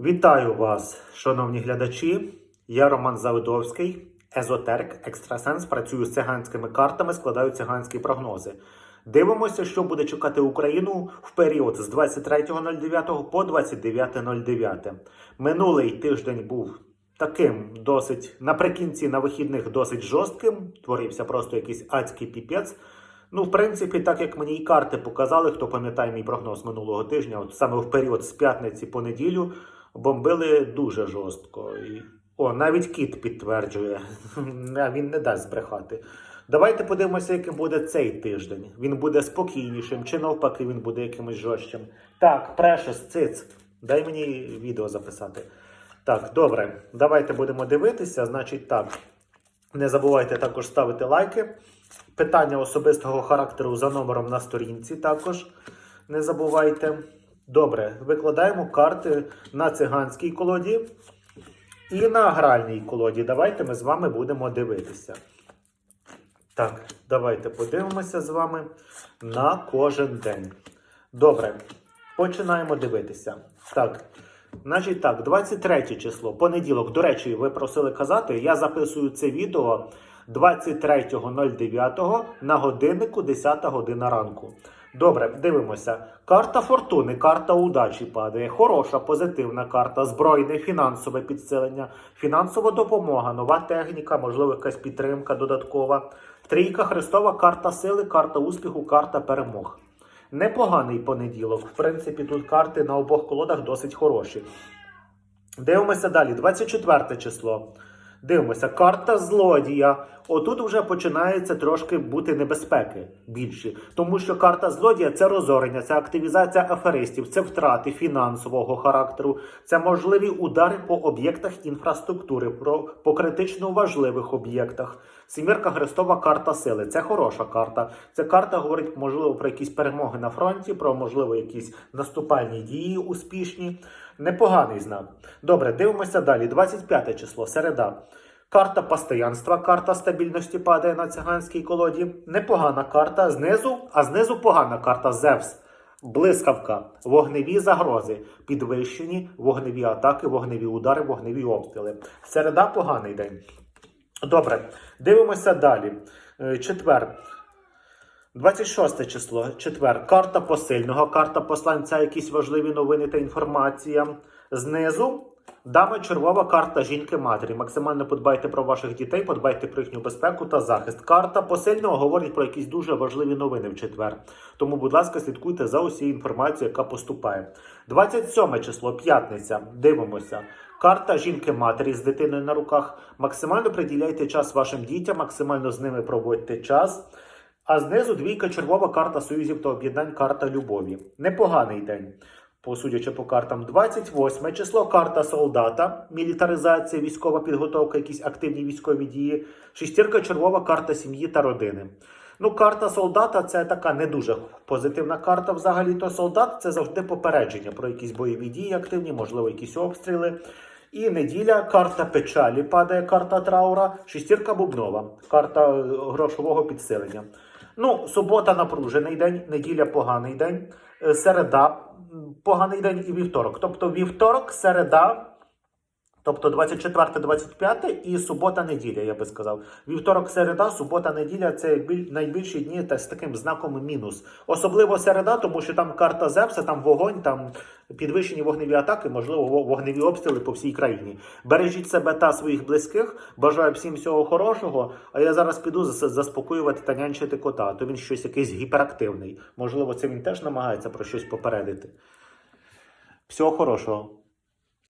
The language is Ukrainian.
Вітаю вас, шановні глядачі. Я Роман Завидовський, езотерик, екстрасенс. Працюю з циганськими картами, складаю циганські прогнози. Дивимося, що буде чекати Україну в період з 23.09 по 29.09. Минулий тиждень був таким досить наприкінці на вихідних досить жорстким. Творився просто якийсь адський піпець. Ну, в принципі, так як мені і карти показали, хто пам'ятає мій прогноз минулого тижня, от саме в період з п'ятниці по неділю бомбили дуже жорстко. О, навіть кіт підтверджує, він не дасть збрехати. Давайте подивимося, яким буде цей тиждень. Він буде спокійнішим, чи навпаки, він буде якимось жорстким. Так, Прешес, циц, дай мені відео записати. Так, добре, давайте будемо дивитися. Значить, так. Не забувайте також ставити лайки. Питання особистого характеру за номером на сторінці також не забувайте. Добре, викладаємо карти на циганській колоді і на гральній колоді. Давайте ми з вами будемо дивитися. Так, давайте подивимося з вами на кожен день. Добре, починаємо дивитися. Так, значить так, 23 число, понеділок. До речі, ви просили казати, я записую це відео 23.09 на годиннику 10 година ранку. Добре, дивимося. Карта фортуни, карта удачі падає. Хороша, позитивна карта, збройне, фінансове підсилення, фінансова допомога, нова техніка, можливо, якась підтримка додаткова. Трійка Христова, карта сили, карта успіху, карта перемог. Непоганий понеділок. В принципі, тут карти на обох колодах досить хороші. Дивимося далі. 24 число. Дивимося, карта злодія. Отут вже починається трошки бути небезпеки більші. Тому що карта злодія це розорення, це активізація аферистів, це втрати фінансового характеру, це можливі удари по об'єктах інфраструктури, по критично важливих об'єктах. Сімірка Христова карта сили. Це хороша карта. Ця карта говорить, можливо, про якісь перемоги на фронті, про можливо якісь наступальні дії успішні. Непоганий знак. Добре, дивимося далі. 25 число, середа. Карта постоянства, карта стабільності падає на циганській колоді. Непогана карта знизу, а знизу погана карта Зевс. Блискавка, вогневі загрози, підвищені вогневі атаки, вогневі удари, вогневі обстріли. Середа поганий день. Добре, дивимося далі. Е, Четвер. 26 число, четвер. Карта посильного, карта посланця, якісь важливі новини та інформація. Знизу дама червова карта жінки-матері. Максимально подбайте про ваших дітей, подбайте про їхню безпеку та захист. Карта посильного говорить про якісь дуже важливі новини в четвер. Тому, будь ласка, слідкуйте за усією інформацією, яка поступає. 27 число, п'ятниця. Дивимося. Карта жінки-матері з дитиною на руках. Максимально приділяйте час вашим дітям, максимально з ними проводьте час. А знизу двійка червова карта союзів та об'єднань, карта любові. Непоганий день. Посудячи по картам, 28 число, карта солдата, мілітаризація, військова підготовка, якісь активні військові дії. Шестірка червова карта сім'ї та родини. Ну, карта солдата це така не дуже позитивна карта. Взагалі, то солдат це завжди попередження про якісь бойові дії активні, можливо, якісь обстріли. І неділя, карта печалі падає, карта траура, шестірка бубнова, карта е, грошового підсилення. Ну, субота напружений день, неділя поганий день, середа поганий день і вівторок. Тобто вівторок, середа, тобто 24-25 і субота-неділя, я би сказав. Вівторок, середа, субота, неділя це найбільші дні та з таким знаком мінус. Особливо середа, тому що там карта Зевса, там вогонь, там підвищені вогневі атаки, можливо, вогневі обстріли по всій країні. Бережіть себе та своїх близьких. Бажаю всім всього хорошого. А я зараз піду заспокоювати та нянчити кота. То він щось якийсь гіперактивний. Можливо, це він теж намагається про щось попередити. Всього хорошого.